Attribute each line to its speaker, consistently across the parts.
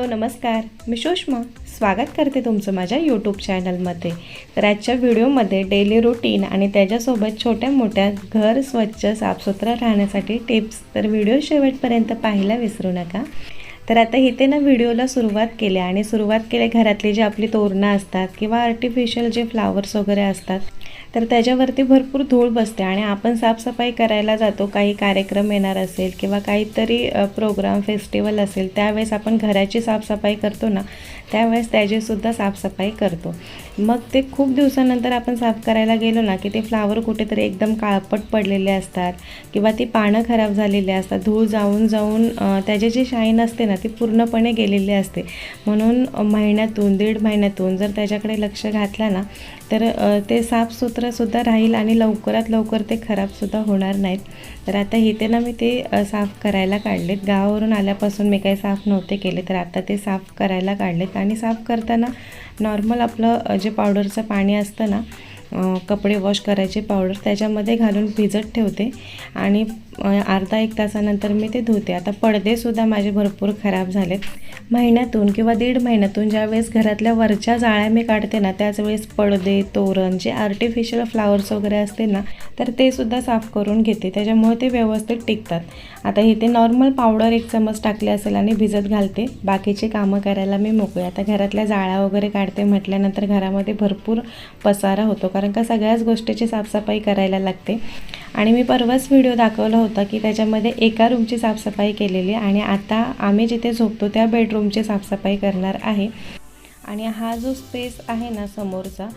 Speaker 1: Hello नमस्कार. मी सुषमा. स्वागत करते तुमचं माझ्या यूट्यूब चॅनलमध्ये तर आजच्या व्हिडिओमध्ये डेली रुटीन आणि त्याच्यासोबत छोट्या मोठ्या घर स्वच्छ साफसुथरं राहण्यासाठी टिप्स तर व्हिडिओ शेवटपर्यंत पाहायला विसरू नका. तर आता इथे ना व्हिडिओला सुरुवात केली आणि सुरुवात केल्या घरातली जी आपली तोरणं असतात किंवा आर्टिफिशियल जे फ्लावर्स वगैरे असतात तर त्याच्यावरती भरपूर धूळ बसते आणि आपण साफसफाई करायला जातो काही कार्यक्रम येणार असेल किंवा काहीतरी प्रोग्राम फेस्टिवल असेल त्यावेळेस आपण घराची साफसफाई करतो ना त्यावेळेस त्याचीसुद्धा साफसफाई करतो. मग ते खूप दिवसानंतर आपण साफ करायला गेलो ना की ते फ्लावर कुठेतरी एकदम काळपट पडलेले असतात किंवा ती पानं खराब झालेली असतात धूळ जाऊन जाऊन त्याची जी शाईन असते ना ती पूर्णपणे गेलेली असते. म्हणून महिन्यातून दीड महिन्यातून जर त्याच्याकडे लक्ष घातलं ना तर ते साफसुथरंसुद्धा राहील आणि लवकरात लवकर ते खराबसुद्धा होणार नाहीत. तर आता इथे ना मी ते साफ करायला काढलेत. गावावरून आल्यापासून मी काही साफ नव्हते केले तर आता ते साफ करायला काढलेत. आणि साफ करताना नॉर्मल आपलं जे पावडरचं पाणी असतं ना कपडे वॉश करायचे पावडर त्याच्यामध्ये घालून भिजत ठेवते. आणि अर्धा एक तासानंतर मी ते धुते. आता पडदेसुद्धा माझे भरपूर खराब झालेत. महिन्यातून किंवा दीड महिन्यातून ज्यावेळेस घरातल्या वरच्या जाळ्या मी काढते ना त्याच वेळेस पडदे तोरण जे आर्टिफिशियल फ्लावर्स वगैरे असते ना तर ते सुद्धा साफ करून घेते. त्याच्यामुळे ते व्यवस्थित टिकतात. आता इथे नॉर्मल पावडर एक चमच टाकले असेल आणि भिजत घालते. बाकीचे कामं करायला मी मोकळे. आता घरातल्या जाळ्या वगैरे काढते म्हटल्यानंतर घरामध्ये भरपूर पसारा होतो का कारण का सगळ्याच गोष्टीची साफसफाई करायला लागते. आणि मी परवाच व्हिडिओ दाखवला होता की त्याच्यामध्ये एका रूमची साफसफाई केलेली आणि आता आम्ही जिथे झोपतो त्या बेडरूमची साफसफाई करणार आहे. आणि हा जो स्पेस आहे ना समोरचा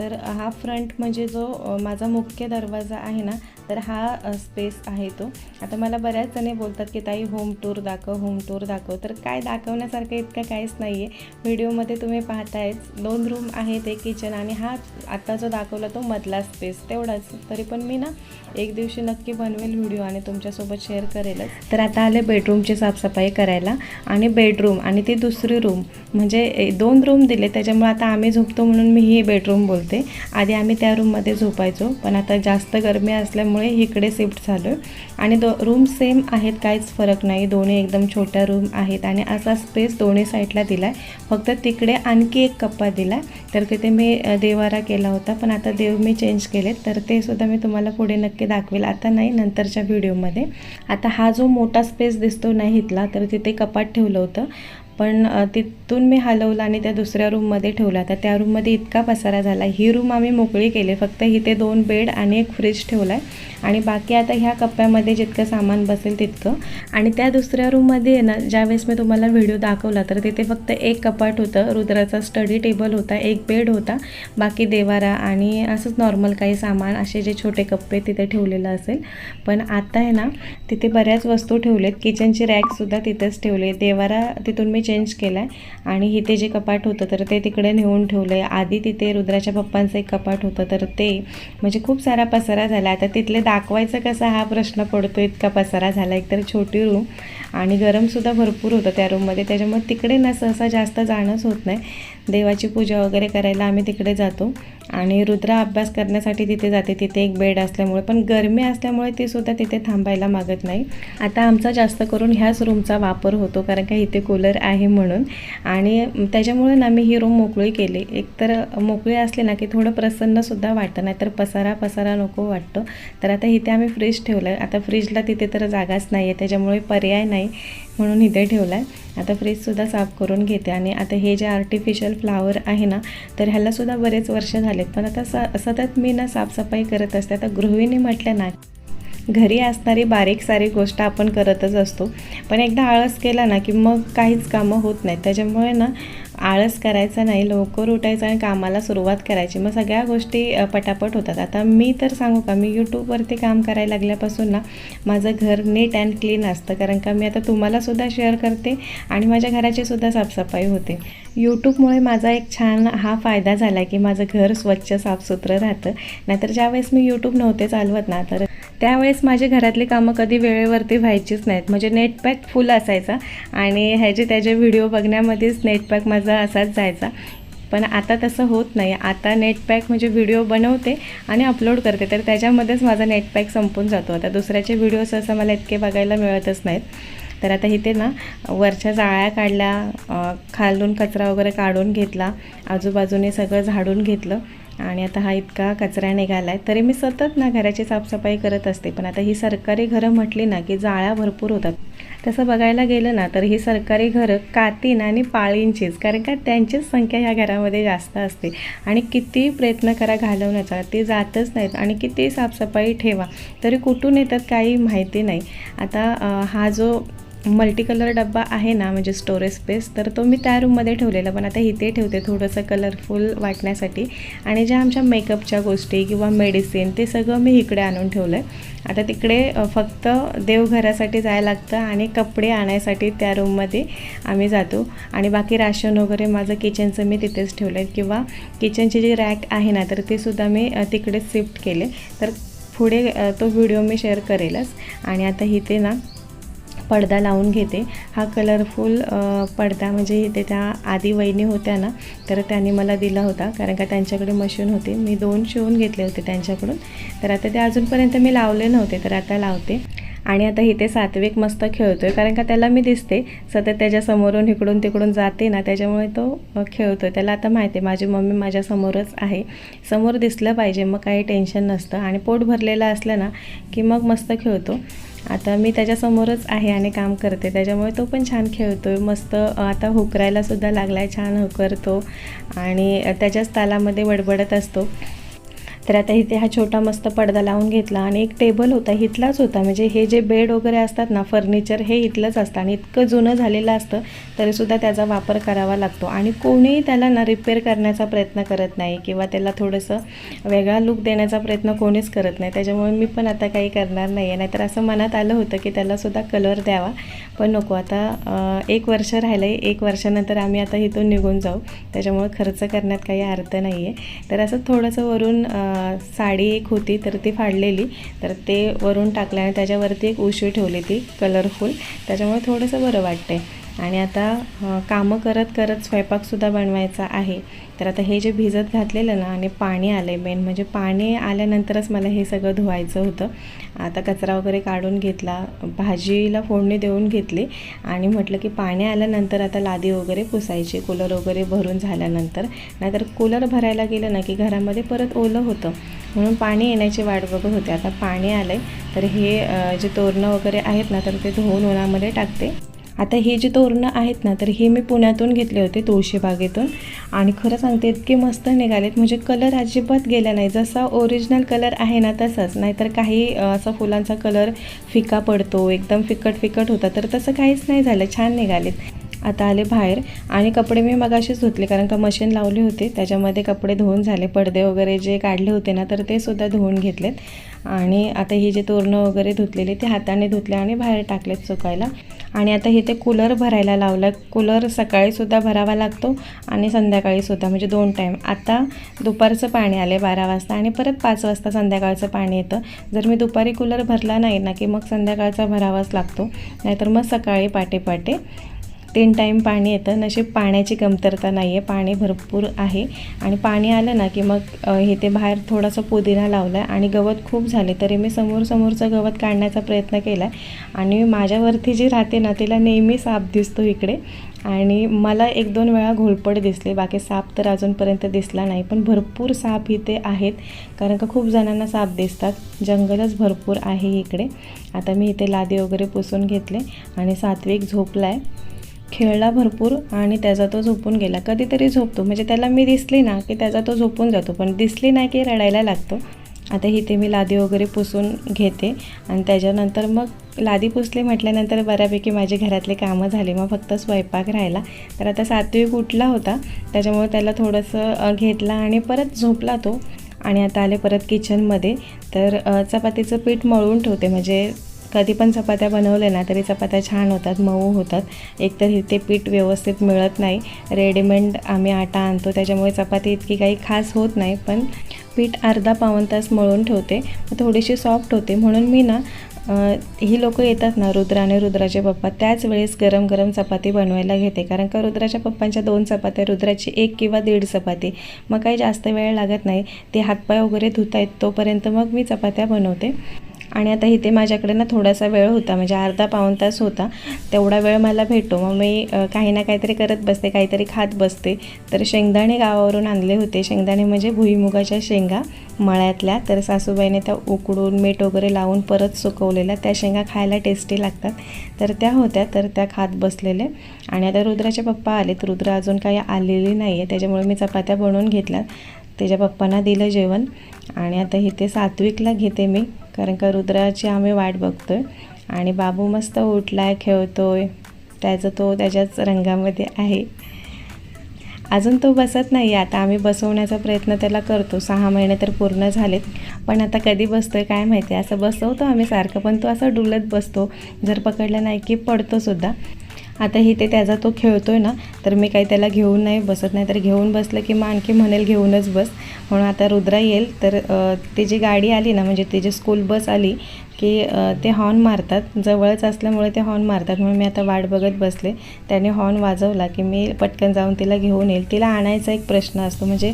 Speaker 1: तर हा फ्रंट म्हणजे जो माझा मुख्य दरवाजा आहे ना तर हा स्पेस आहे तो. आता मला बऱ्याच जणी बोलतात की ताई होम टूर दाखव होम टूर दाखव. तर काय दाखवण्यासारखं इतकं काहीच नाही आहे व्हिडिओमध्ये तुम्ही पाहतायच दोन रूम आहेत एक किचन आणि हा आत्ता जो दाखवला तो मधला स्पेस तेवढाच. तरी पण मी ना एक दिवशी नक्की बनवेल व्हिडिओ आणि तुमच्यासोबत शेअर करेलच. तर आता आले बेडरूमची साफसफाई करायला आणि बेडरूम आणि ती दुसरी रूम म्हणजे दोन रूम दिले त्याच्यामुळे आता आम्ही झोपतो म्हणून मी ही बेडरूम बोलतो. आधी आम्ही त्या रूममध्ये झोपायचो पण आता जास्त गरमी असल्यामुळे इकडे शिफ्ट झालो. आणि दो रूम सेम आहेत काहीच फरक नाही. दोन्ही एकदम छोट्या रूम आहेत आणि असा स्पेस दोन्ही साईडला दिला आहे फक्त तिकडे आणखी एक कप्पा दिला आहे तर तिथे मी देवारा केला होता पण आता देव मी चेंज केले तर ते सुद्धा मी तुम्हाला पुढे नक्की दाखवेल. आता नाही नंतरच्या व्हिडिओमध्ये आता हा जो मोठा स्पेस दिसतो नाही इथला तर तिथे कपाट ठेवलं होतं. पण तिथून मी हलवलं आणि त्या दुसऱ्या रूममध्ये ठेवला. तर त्या रूममध्ये इतका पसारा झाला. ही रूम आम्ही मोकळी केली. फक्त इथे दोन बेड आणि एक फ्रीज ठेवला आहे आणि बाकी आता ह्या कप्प्यामध्ये जितकं सामान बसेल तितकं. आणि त्या दुसऱ्या रूममध्ये आहे ना ज्यावेळेस मी तुम्हाला व्हिडिओ दाखवला तर तिथे फक्त एक कपाट होतं. रुद्राचा स्टडी टेबल होता एक बेड होता. बाकी देवारा आणि असंच नॉर्मल काही सामान असे जे छोटे कप्पे तिथे ठेवलेलं असेल. पण आता आहे ना तिथे बऱ्याच वस्तू ठेवलेत. किचनची रॅकसुद्धा तिथेच ठेवले. देवारा तिथून मी चेंज केला आहे आणि इथे जे कपाट होतं तर ते तिकडे नेऊन ठेवलं आहे आधी तिथे रुद्राच्या पप्पांचं एक कपाट होतं तर ते म्हणजे खूप सारा पसारा झाला. आता तिथले दाखवायचं कसा हा प्रश्न पडतो इतका पसारा झाला. एकतर छोटी रूम आणि गरमसुद्धा भरपूर होतं त्या रूममध्ये त्याच्यामुळे तिकडे ना सहसा जास्त जाणंच होत नाही. देवाची पूजा वगैरे करायला आम्ही तिकडे जातो. आणि रुद्रा अभ्यास करण्यासाठी तिथे जाते. तिथे एक बेड असल्यामुळे. पण गरमी असल्यामुळे ती सुद्धा तिथे थांबायला मागत नाही. आता आमचा जास्त करून ह्याच रूमचा वापर होतो. कारण का इथे कूलर आहे म्हणून. आणि त्याच्यामुळे ना मी ही रूम मोकळी केली. एकतर मोकळी असली ना की थोडं प्रसन्नसुद्धा वाटतं. नाही तर पसारा पसारा नको वाटतं. तर आता इथे आम्ही फ्रीज ठेवलं. आहे आता फ्रीजला तिथे तर जागाच नाही आहे त्याच्यामुळे पर्याय नाही. म्हणून इथे ठेवला आहे आता फ्रीजसुद्धा साफ करून घेते आणि आता हे जे आर्टिफिशियल फ्लावर आहे ना तर ह्यालासुद्धा बरेच वर्ष झालेत. पण आता स सतत मी ना साफसफाई करत असते. आता गृहिणी म्हटलं ना घरी असणारी बारीक सारी गोष्ट आपण करतच असतो. पण एकदा आळस केला ना की मग काहीच कामं होत नाहीत. त्याच्यामुळे ना आळस करायचा नाही लवकर उठायचं आणि कामाला सुरुवात करायची. मग सगळ्या गोष्टी पटापट होतात. आता मी तर सांगू का मी यूट्यूबवरती काम करायला लागल्यापासून ना माझं घर नीट अँड क्लीन असतं. कारण का मी आता तुम्हालासुद्धा शेअर करते आणि माझ्या घराची सुद्धा साफसफाई होते. यूट्यूबमुळे माझा एक छान हा फायदा झाला की माझं घर स्वच्छ साफसुथरं राहतं. नाहीतर ज्यावेळेस मी यूट्यूब नव्हते चालवत ना तर त्यावेळेस माझे घरातली कामं कधी वेळेवरती व्हायचीच नाहीत. म्हणजे नेटपॅक फुल असायचा आणि ह्याचे त्याचे व्हिडिओ बघण्यामध्येच नेटपॅक माझा असाच जायचा. पण आता तसं होत नाही. आता नेटपॅक म्हणजे व्हिडिओ बनवते आणि अपलोड करते. तर त्याच्यामध्येच माझा नेटपॅक संपून जातो. आता दुसऱ्याचे व्हिडिओ सहसा मला इतके बघायला मिळतच नाहीत. तर आता इथे ना वरच्या जाळ्या काढल्या खालून कचरा वगैरे काढून घेतला आजूबाजूने सगळं झाडून घेतलं आणि आता हा इतका कचरा निघाला आहे तरी मी सतत ना घराची साफसफाई करत असते पण आता ही सरकारी घरं म्हटली ना की जाळ्या भरपूर होतात. तसं बघायला गेलं ना तर ही सरकारी घरं कातीन आणि पाळींचीच कारण का त्यांचीच संख्या ह्या घरामध्ये जास्त असते. आणि किती प्रयत्न करा घालवण्याचा ते जातच नाहीत आणि किती साफसफाई ठेवा तरी कुठून येतात काही माहिती नाही. आता हा जो मल्टी कलर डब्बा आहे ना म्हणजे स्टोरेज स्पेस तर तो मी त्या रूममध्ये ठेवलेला. पण आता इथे ठेवते थोडंसं कलरफुल वाटण्यासाठी. आणि ज्या आमच्या मेकअपच्या गोष्टी किंवा मेडिसिन ते सगळं मी इकडे आणून ठेवलं आहे आता तिकडे फक्त देवघरासाठी जायला लागतं आणि कपडे आणायसाठी त्या रूममध्ये आम्ही जातो. आणि बाकी राशन वगैरे माझं किचनचं मी तिथेच ठेवलं आहे किंवा किचनची जी रॅक आहे ना तर ते सुद्धा मी तिकडे शिफ्ट केले तर पुढे तो व्हिडिओ मी शेअर करेलच. आणि आता इथे ना पडदा लावून घेते. हा कलरफुल पडदा म्हणजे इथे त्या आधी वहिनी होत्या ना तर त्यांनी मला दिला होता. कारण का त्यांच्याकडे मशीन होती. मी दोन शिवून घेतले होते त्यांच्याकडून. तर आता ते अजूनपर्यंत मी लावले नव्हते तर आता लावते. आणि आता इथे सात्विक मस्त खेळतो आहे कारण का त्याला मी दिसते. सतत त्याच्या समोरून इकडून तिकडून जाते ना त्याच्यामुळे तो खेळतो आहे त्याला आता माहिती आहे माझी मम्मी माझ्यासमोरच आहे. समोर दिसलं पाहिजे मग काही टेन्शन नसतं. आणि पोट भरलेलं असलं ना की मग मस्त खेळतो. आता मी त्याच्यासमोरच आहे आणि काम करते. त्याच्यामुळे तो पण छान खेळतो आहे मस्त आता हुकरायलासुद्धा लागला आहे छान हुकरतो. आणि त्याच्याच तालामध्ये बडबडत असतो. तर आता इथे हा छोटा मस्त पडदा लावून घेतला आणि एक टेबल होता इथलाच होता. म्हणजे हे जे बेड वगैरे असतात ना फर्निचर हे इथलंच असतं आणि इतकं जुनं झालेलं असतं तरीसुद्धा त्याचा वापर करावा लागतो. आणि कोणीही त्याला ना रिपेअर करण्याचा प्रयत्न करत नाही किंवा त्याला थोडंसं वेगळा लुक देण्याचा प्रयत्न कोणीच करत नाही. त्याच्यामुळे मी पण आता काही करणार नाही आहे नाहीतर असं मनात आलं होतं की त्यालासुद्धा कलर द्यावा. पण नको आता एक वर्ष राहिलं आहे एक वर्षानंतर आम्ही आता इथून निघून जाऊ. त्याच्यामुळे खर्च करण्यात काही अर्थ नाही आहे तर असं थोडंसं वरून साडी एक होती तर ती फाडलेली. तर ते वरून टाकल्याने त्याच्यावरती एक उशी ठेवली ती कलरफुल त्याच्यामुळे थोडंसं बरं वाटते आणि आता कामं करत करत स्वयंपाकसुद्धा बनवायचा आहे. तर आता हे जे भिजत घातलेलं ना आणि पाणी आलं आहे मेन म्हणजे पाणी आल्यानंतरच मला हे सगळं धुवायचं होतं. आता कचरा वगैरे काढून घेतला भाजीला फोडणी देऊन घेतली आणि म्हटलं की पाणी आल्यानंतर आता लादी वगैरे पुसायची कूलर वगैरे भरून झाल्यानंतर. नाहीतर कूलर भरायला गेलं ना की घरामध्ये परत ओलं होतं. म्हणून पाणी येण्याची वाट बघत होते. आता पाणी आलं आहे तर हे जे तोरणं वगैरे आहेत ना तर ते धुवून उन्हामध्ये टाकते. आता हे जी तोरणं आहेत ना तर हे मी पुण्यातून घेतले होते तुळशीबागेतून आणि खरं सांगते इतके मस्त निघालेत. म्हणजे कलर अजिबात गेला नाही. जसा ओरिजिनल कलर आहे ना तसाच. नाहीतर काही असा फुलांचा कलर फिका पडतो एकदम फिकट फिकट होता. तर तसं काहीच नाही झालं. छान निघालेत. आता आले बाहेर. आणि कपडे मी मगाशीच धुतले कारण का मशीन लावली होती. त्याच्यामध्ये कपडे धुवून झाले. पडदे वगैरे जे काढले होते ना तर ते सुद्धा धुवून घेतलेत. आणि आता ही जे तोरणं वगैरे धुतलेली ते हाताने धुतले आणि बाहेर टाकलेत सुकायला. आणि आता इथे कूलर भरायला लावलं कूलर सकाळीसुद्धा भरावा लागतो आणि संध्याकाळीसुद्धा म्हणजे दोन टाईम आता दुपारचं पाणी आले बारा वाजता आणि परत पाच वाजता संध्याकाळचं पाणी येतं. जर मी दुपारी कूलर भरला नाही ना की मग संध्याकाळचा भरावाच लागतो. नाहीतर मग सकाळी पाटे पाटे तीन टाईम पाणी येतं. नशीब पाण्याची कमतरता नाही आहे पाणी भरपूर आहे. आणि पाणी आलं ना की मग हे ते बाहेर थोडासा पुदिना लावला आहे आणि गवत खूप झाले. तरी मी समोर समोरचं गवत काढण्याचा प्रयत्न केला आहे आणि माझ्यावरती जी राहते ना तिला नेहमी साप दिसतो इकडे. आणि मला एक दोन वेळा घोलपड दिसले. बाकी साप तर अजूनपर्यंत दिसला नाही. पण भरपूर साप इथे आहेत. कारण का खूप जणांना साप दिसतात. जंगलच भरपूर आहे इकडे. आता मी इथे लादी वगैरे पुसून घेतले. आणि सात्विक झोपला आहे खेळला भरपूर आणि त्याचा तो झोपून गेला. कधीतरी झोपतो. म्हणजे त्याला मी दिसली ना की त्याचा तो झोपून जातो. पण दिसली नाही की रडायला लागतो. आता इथे मी लादी वगैरे पुसून घेते आणि त्याच्यानंतर मग लादी पुसली म्हटल्यानंतर बऱ्यापैकी माझी घरातले कामं झाली. मग फक्त स्वयंपाक राहिला. तर आता सात्विक उठला होता. त्याच्यामुळे त्याला थोडंसं घेतला आणि परत झोपला तो. आणि आता आले परत किचनमध्ये तर चपातीचं पीठ मळून ठेवते. म्हणजे कधी पण चपात्या बनवल्या ना तरी चपात्या छान होतात मऊ होतात. एकतर इथे पीठ व्यवस्थित मिळत नाही. रेडीमेड आम्ही आटा आणतो त्याच्यामुळे चपाती इतकी काही खास होत नाही पण पीठ अर्धा पाऊण तास मळून ठेवते. थोडीशी सॉफ्ट होते. म्हणून मी ना ही लोक येतात ना रुद्र आणि रुद्राचे पप्पा त्याच वेळेस गरम गरम चपाती बनवायला घेते. कारण का रुद्राच्या पप्पांच्या दोन चपात्या रुद्राची एक किंवा दीड चपाती. मग काही जास्त वेळ लागत नाही. ते हातपाय वगैरे धुता येत तोपर्यंत मग मी चपात्या बनवते. आणि आता इथे माझ्याकडे ना थोडासा वेळ होता म्हणजे अर्धा पाऊण तास होता. तेवढा वेळ मला भेटतो. मग मी काही ना काहीतरी करत बसते काहीतरी खात बसते. तर शेंगदाणे गावावरून आणले होते. शेंगदाणे म्हणजे भुईमुगाच्या शेंगा मळ्यातल्या. तर सासूबाईने त्या उकडून मीठ वगैरे लावून परत सुकवलेल्या. त्या शेंगा खायला टेस्टी लागतात. तर त्या होत्या. तर त्या खात बसलेले. आणि आता रुद्राचे पप्पा आलेत. रुद्र अजून काही आलेली नाही आहे त्याच्यामुळे मी चपात्या बनवून घेतल्या त्याच्या पप्पांना दिलं जेवण. आणि आता इथे सात्विकला घेते मी. कारण का रुद्राची आम्ही वाट बघतो आहे आणि बाबू मस्त उठलाय आहे त्याचं तो त्याच्याच रंगामध्ये आहे. अजून तो बसत नाही. आता आम्ही बसवण्याचा प्रयत्न त्याला करतो. सहा महिने तर पूर्ण झालेत. पण आता कधी बसतो आहे काय माहिती? असं बसवतो आम्ही सारखं. पण तो असा डुलत बसतो. जर पकडलं नाही की पडतोसुद्धा आता इथे ते त्याचा तो खेळतो आहे ना तर मी काही त्याला घेऊन नाही बसत नाही तर घेऊन बसलं की मग आणखी म्हणेल घेऊनच बस. म्हणून आता रुद्रा येईल तर ते जी गाडी आली ना म्हणजे ती जी स्कूल बस आली की ते हॉर्न मारतात. जवळच असल्यामुळे ते हॉर्न मारतात. म्हणून मी आता वाट बघत बसले. त्याने हॉर्न वाजवला की मी पटकन जाऊन तिला घेऊन येईल. तिला आणायचा एक प्रश्न असतो म्हणजे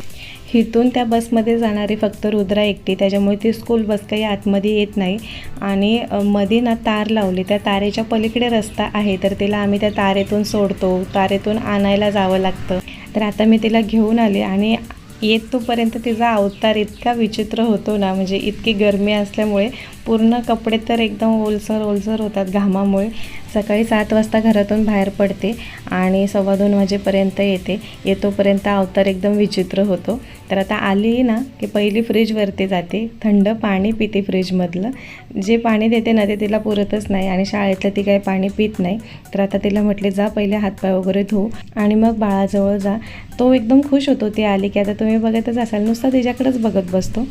Speaker 1: इथून त्या बसमध्ये जाणारी फक्त रुद्रा एकटी. त्याच्यामुळे ती स्कूल बस काही आतमध्ये येत नाही. आणि मध्ये ना तार लावली. त्या तारेच्या पलीकडे रस्ता आहे. तर तिला आम्ही त्या तारेतून सोडतो. तारेतून आणायला जावं लागतं. तर आता मी तिला घेऊन आले आणि येत तोपर्यंत तिचा अवतार इतका विचित्र होतो ना म्हणजे इतकी गरमी असल्यामुळे पूर्ण कपडे तर एकदम ओलसर ओलसर होतात घामामुळे. सकाळी सात वाजता घरातून बाहेर पडते आणि सव्वा दोन वाजेपर्यंत येते. येतोपर्यंत अवतार एकदम विचित्र होतो. तर आता आली ना की पहिली फ्रीजवरती जाते. थंड पाणी पिते फ्रीजमधलं. जे पाणी देते ना ते तिला पुरतच नाही आणि शाळेतलं ती काही पाणी पित नाही. तर आता तिला म्हटले जा पहिले हातपाय वगैरे धुवू आणि मग बाळाजवळ जा. तो एकदम खुश होतो. ती आली की आता तुम्ही बघतच असाल नुसता तिच्याकडेच बघत बसतो.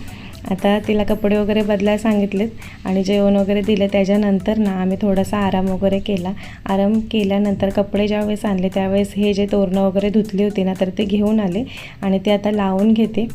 Speaker 1: आता तिला कपडे वगैरे बदलायला सांगितलेत आणि जेवण वगैरे दिलं. त्याच्यानंतर ना आम्ही थोडासा आराम वगैरे केला. आराम केल्यानंतर कपडे ज्यावेळेस आणले त्यावेळेस हे जे तोरणं वगैरे धुतली होती ना तर ते घेऊन आले आणि ते आता लावून घेते.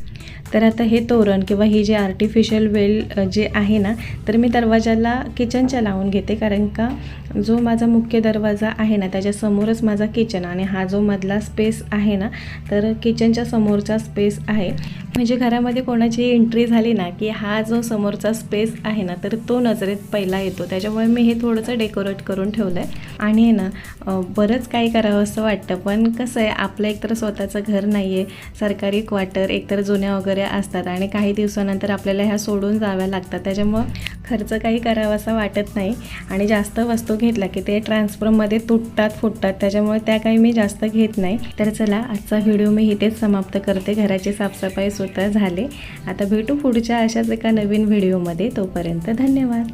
Speaker 1: तर आता हे तोरण किंवा ही जी आर्टिफिशियल वेल जे आहे ना तर मी दरवाजाला किचनच्या लावून घेते. कारण का जो माझा मुख्य दरवाजा आहे ना त्याच्यासमोरच माझा किचन आणि हा जो मधला स्पेस आहे ना तर किचनच्या समोरचा स्पेस आहे. म्हणजे घरामध्ये कोणाची एंट्री झाली ना की हा जो समोरचा स्पेस आहे ना तर तो नजरेत पहिला येतो. त्याच्यामुळे मी हे थोडंसं डेकोरेट करून ठेवलं आहे आणि आहे ना बरंच काही करावं असं वाटतं पण कसं आहे आपलं एकतर स्वतःचं घर नाही आहे सरकारी क्वार्टर एकतर जुन्या वगैरे असतात आणि काही दिवसानंतर आपल्याला ह्या सोडून जाव्या लागतात. त्याच्यामुळं खर्च काही करावा असा वाटत नाही. आणि जास्त वस्तू घेतल्या की ते ट्रान्सफरमध्ये तुटतात फुटतात. त्याच्यामुळे त्या काही मी जास्त घेत नाही. तर चला आजचा व्हिडिओ मी इथेच समाप्त करते. घराची साफसफाई सुद्धा झाले. आता भेटू पुढच्या अशाच एका नवीन व्हिडिओमध्ये तोपर्यंत धन्यवाद.